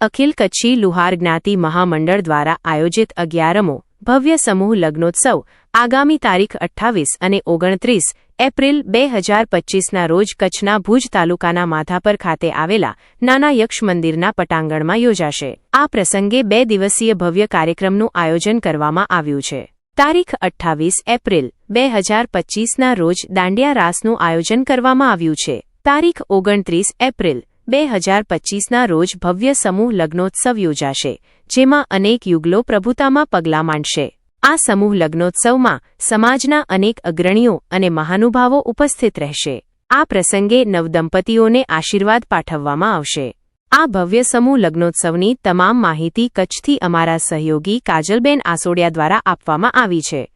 અખિલ કચ્છી લુહાર જ્ઞાતિ મહામંડળ દ્વારા આયોજિત અગિયારમો ભવ્ય સમૂહ લગ્નોત્સવ આગામી તારીખ અઠ્ઠાવીસ અને ઓગણત્રીસ એપ્રિલ બે હજાર પચ્ચીસના રોજ કચ્છના ભુજ તાલુકાના માધાપર ખાતે આવેલા નાના યક્ષ મંદિરના પટાંગણમાં યોજાશે. આ પ્રસંગે બે દિવસીય ભવ્ય કાર્યક્રમનું આયોજન કરવામાં આવ્યું છે. તારીખ અઠ્ઠાવીસ એપ્રિલ બે હજાર પચ્ચીસના રોજ દાંડિયા રાસનું આયોજન કરવામાં આવ્યું છે. તારીખ ઓગણત્રીસ એપ્રિલ બે હજાર પચ્ચીસના રોજ ભવ્ય સમૂહ લગ્નોત્સવ યોજાશે, જેમાં અનેક યુગલો પ્રભુતામાં પગલાં માંડશે. આ સમૂહ લગ્નોત્સવમાં સમાજના અનેક અગ્રણીઓ અને મહાનુભાવો ઉપસ્થિત રહેશે. આ પ્રસંગે નવદંપતીઓને આશીર્વાદ પાઠવવામાં આવશે. આ ભવ્ય સમૂહ લગ્નોત્સવની તમામ માહિતી કચ્છથી અમારા સહયોગી કાજલબેન આસોડિયા દ્વારા આપવામાં આવી છે.